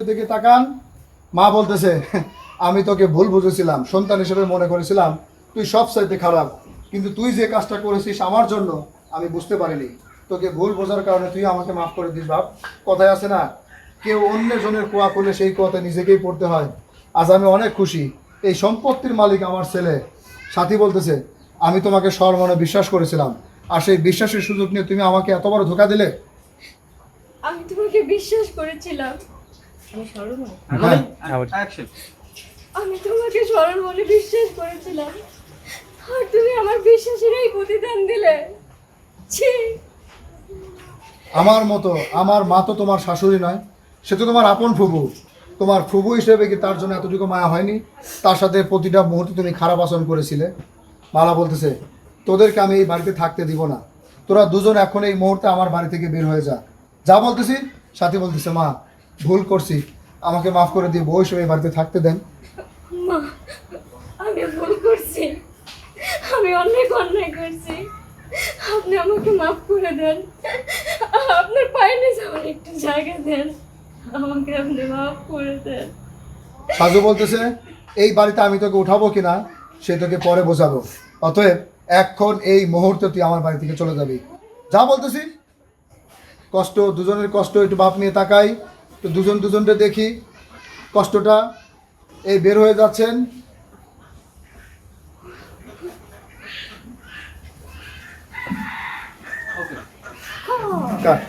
দিকে তাকান। মা বলতেছে, আমি তোকে ভুল বুঝেছিলাম, সন্তান হিসেবে মনে করেছিলাম, তুই সব চাইতে খারাপ। কিন্তু তুই যে কাজটা করেছিস আমার জন্য, আমি বুঝতে পারিনি। তোকে ভুল বোঝার কারণে তুই আমাকে মাফ করে দিস, বাপ। কথায় আছে না, কেউ অন্য জনের কোয়া করলে সেই কথা নিজেকেই পড়তে হয়। আজ আমি অনেক খুশি। এই সম্পত্তির মালিক আমার ছেলে। সাথী বলতেছে, আমি তোমাকে সর্বমনে বিশ্বাস করেছিলাম। আর সেই বিশ্বাসের সুযোগ নিয়ে তুমি আমাকে এত বড় ধোকা দিলে? আমি তোমাকে বিশ্বাস করেছিলাম। আমি হ্যাঁ অ্যাকশন আমি তোমাকে সরল মনে বিশ্বাস করেছিলাম। আর তুমি আমার বিশ্বাসের এই প্রতিদান দিলে। ছি। আমার মতো আমার মা তো তোমার শাশুড়ি নয় সে তো তোমার আপন ফুবু তোমার ফুবু হিসেবে কি তার জন্য এতটুকু মায়া হয়নি? তার সাথে প্রতিটা মুহূর্তে তুমি খারাপ আচরণ করেছিলে। মালা বলতেছে তোদেরকে আমি এই বাড়িতে থাকতে দিব না। তোরা দুজন এখন এই মুহূর্তে আমার বাড়ি থেকে বের হয়ে যা। যা বলতেছি সাথী বলতেছে মা ভুল করছি আমাকে মাফ করে দিয়ে বউ হিসেবে বাড়িতে থাকতে দেন। মা আমি ভুল করছি। আমি অনেক অন্যায় করছি। আপনি আমাকে মাফ করে দেন। আপনার পায়ে নিচে আমার একটু জায়গা দেন। আমাকে আপনি মাফ করে দেন। সাজু বলতেছে এই বাড়িতে আমি তোকে উঠাবো কিনা সে তোকে পরে বোঝাবো। অতএব এখন এই মুহূর্তে তুই আমার বাড়ি থেকে চলে যাবি। যা বলতেছি। কষ্ট দুজনের কষ্ট একটু বাপ নিয়ে তাকাই। তো দুজন দুজনকে দেখি কষ্টটা এই বের হয়ে যাচ্ছেন। কাট।